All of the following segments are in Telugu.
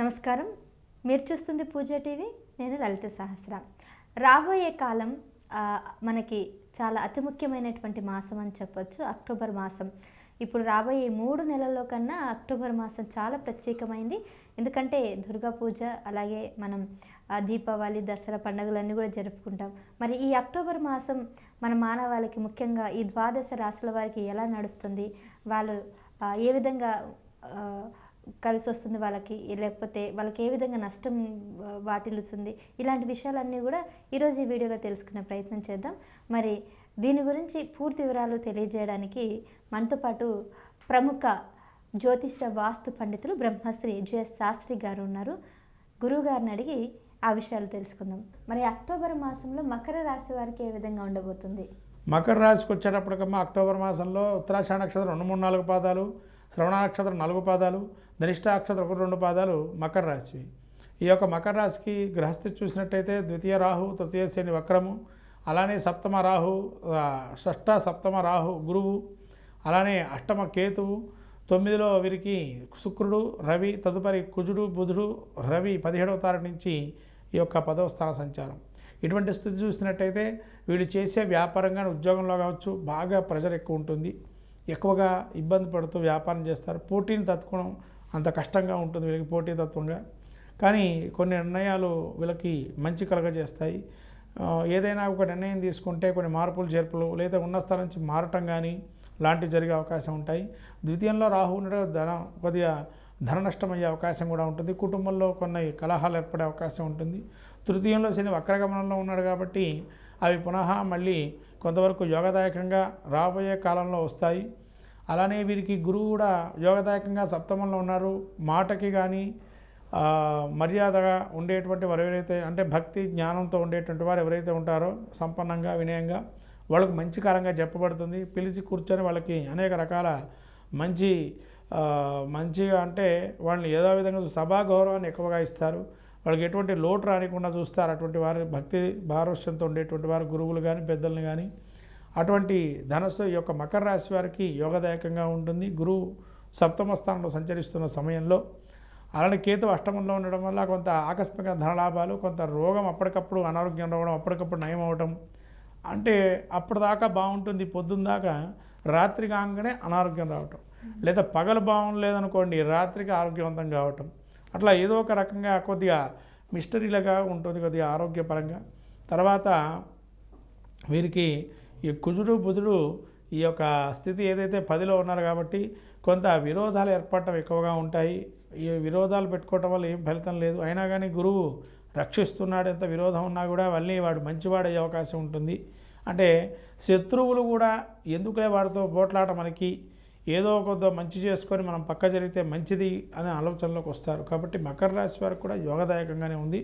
నమస్కారం. మీరు చూస్తుంది పూజ టీవీ నేను లలిత సహస్ర. రాబోయే కాలం మనకి చాలా అతి ముఖ్యమైనటువంటి మాసం అని చెప్పొచ్చు అక్టోబర్ మాసం. ఇప్పుడు రాబోయే మూడు నెలల్లో కన్నా అక్టోబర్ మాసం చాలా ప్రత్యేకమైంది. ఎందుకంటే దుర్గా పూజ అలాగే మనం దీపావళి దసరా పండుగలన్నీ కూడా జరుపుకుంటాం. మరి ఈ అక్టోబర్ మాసం మన మానవాళికి ముఖ్యంగా ఈ ద్వాదశ రాశుల వారికి ఎలా నడుస్తుంది? వాళ్ళు ఏ విధంగా కలిసి వస్తుంది వాళ్ళకి లేకపోతే వాళ్ళకి ఏ విధంగా నష్టం వాటిల్లుతుంది. ఇలాంటి విషయాలన్నీ కూడా ఈరోజు ఈ వీడియోలో తెలుసుకునే ప్రయత్నం చేద్దాం. మరి దీని గురించి పూర్తి వివరాలు తెలియజేయడానికి మనతో పాటు ప్రముఖ జ్యోతిష వాస్తు పండితులు బ్రహ్మశ్రీ జెఎస్ శాస్త్రి గారు ఉన్నారు. గురువు గారిని అడిగి ఆ విషయాలు తెలుసుకుందాం. మరి అక్టోబర్ మాసంలో మకర రాశి వారికి ఏ విధంగా ఉండబోతుంది? మకర రాశికి వచ్చేటప్పటికమ్మా అక్టోబర్ మాసంలో ఉత్తరాషాఢ నక్షత్రం రెండు మూడు నాలుగు పాదాలు శ్రవణ నక్షత్రం నాలుగు పాదాలు ధనిష్ట నక్షత్రం ఒకటి రెండు పాదాలు మకర రాశివి. ఈ యొక్క మకర రాశికి గ్రహస్థితి చూసినట్టయితే ద్వితీయ రాహు తృతీయ శని వక్రము అలానే సప్తమ రాహు షష్ట సప్తమ రాహు గురువు అలానే అష్టమ కేతువు తొమ్మిదిలో వీరికి శుక్రుడు రవి తదుపరి కుజుడు బుధుడు రవి పదిహేడవ తారీఖు నుంచి ఈ యొక్క పదవ స్థాన సంచారం. ఇటువంటి స్థితి చూసినట్టయితే వీళ్ళు చేసే వ్యాపారంగా ఉద్యోగంలో కావచ్చు బాగా ప్రెషర్ ఎక్కువ ఉంటుంది. ఎక్కువగా ఇబ్బంది పడుతూ వ్యాపారం చేస్తారు. పోటీని తట్టుకోవడం అంత కష్టంగా ఉంటుంది వీళ్ళకి పోటీ తత్వంగా. కానీ కొన్ని నిర్ణయాలు వీళ్ళకి మంచి కలగజేస్తాయి. ఏదైనా ఒక నిర్ణయం తీసుకుంటే కొన్ని మార్పులు చేర్పులు లేదా ఉన్న స్థలం నుంచి మారటం కానీ లాంటివి జరిగే అవకాశం ఉంటాయి. ద్వితీయంలో రాహు ఉండడం ధన కొద్దిగా ధన నష్టం అయ్యే అవకాశం కూడా ఉంటుంది. కుటుంబంలో కొన్ని కలహాలు ఏర్పడే అవకాశం ఉంటుంది. తృతీయంలో శని వక్రగమనంలో ఉన్నాడు కాబట్టి అవి పునః మళ్ళీ కొంతవరకు యోగదాయకంగా రాబోయే కాలంలో వస్తాయి. అలానే వీరికి గురువు కూడా యోగదాయకంగా సప్తమంలో ఉన్నారు. మాటకి కానీ మర్యాదగా ఉండేటువంటి వారు ఎవరైతే అంటే భక్తి జ్ఞానంతో ఉండేటువంటి వారు ఎవరైతే ఉంటారో సంపన్నంగా వినయంగా వాళ్ళకు మంచి కాలంగా చెప్పబడుతుంది. పిలిచి కూర్చొని వాళ్ళకి అనేక రకాల మంచి మంచిగా అంటే వాళ్ళని ఏదో విధంగా సభా గౌరవాన్ని ఎక్కువగా ఇస్తారు. వాళ్ళకి ఎటువంటి లోటు రానికుండా చూస్తారు. అటువంటి వారి భక్తి భారవశ్యంతో ఉండేటువంటి వారు గురువులు కానీ పెద్దలను కానీ అటువంటి ధనస్సు యొక్క మకర రాశి వారికి యోగదాయకంగా ఉంటుంది. గురువు సప్తమ స్థానంలో సంచరిస్తున్న సమయంలో అలానే కేతు అష్టమంలో ఉండడం వల్ల కొంత ఆకస్మిక ధనలాభాలు కొంత రోగం అప్పటికప్పుడు అనారోగ్యం రావడం అప్పటికప్పుడు నయం అవడం అంటే అప్పటిదాకా బాగుంటుంది. పొద్దున్న దాకా రాత్రి కాగానే అనారోగ్యం రావటం. లేదా పగలు బాగుండలేదనుకోండి రాత్రికి ఆరోగ్యవంతం కావటం. అట్లా ఏదో ఒక రకంగా కొద్దిగా మిస్టరీలుగా ఉంటుంది కొద్దిగా ఆరోగ్యపరంగా. తర్వాత వీరికి ఈ కుజుడు బుధుడు ఈ యొక్క స్థితి ఏదైతే పదిలో ఉన్నారు కాబట్టి కొంత విరోధాలు ఏర్పడటం ఎక్కువగా ఉంటాయి. ఈ విరోధాలు పెట్టుకోవటం వల్ల ఏం ఫలితం లేదు. అయినా కానీ గురువు రక్షిస్తున్నాడు ఎంత విరోధం ఉన్నా కూడా మళ్ళీ వాడు మంచివాడయ్యే అవకాశం ఉంటుంది. అంటే శత్రువులు కూడా ఎందుకులే వాడితో పోట్లాట మనకి ఏదో కొద్ద మంచి చేసుకొని మనం పక్క జరిగితే మంచిది అనే ఆలోచనలోకి వస్తారు. కాబట్టి మకర రాశి వారికి కూడా యోగదాయకంగానే ఉంది.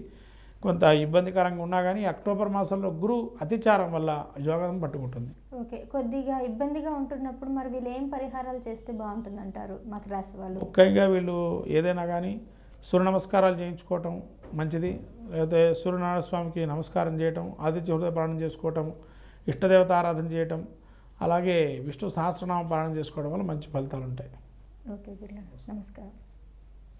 కొంత ఇబ్బందికరంగా ఉన్నా కానీ అక్టోబర్ మాసంలో గురు అతిచారం వల్ల యోగం పట్టుకుంటుంది. ఓకే. కొద్దిగా ఇబ్బందిగా ఉంటున్నప్పుడు మరి వీళ్ళు ఏం పరిహారాలు చేస్తే బాగుంటుంది అంటారు మకర రాశి వాళ్ళు? ముఖ్యంగా వీళ్ళు ఏదైనా కానీ సూర్య నమస్కారాలు చేయించుకోవటం మంచిది. లేకపోతే సూర్యనారాయణ స్వామికి నమస్కారం చేయటం ఆదిత్య హృదయ పాలన చేసుకోవటం ఇష్టదేవత ఆరాధన చేయటం అలాగే విష్ణు సహస్రనామ పాలన చేసుకోవడం వల్ల మంచి ఫలితాలు ఉంటాయి. ఓకే గురుగారు నమస్కారం.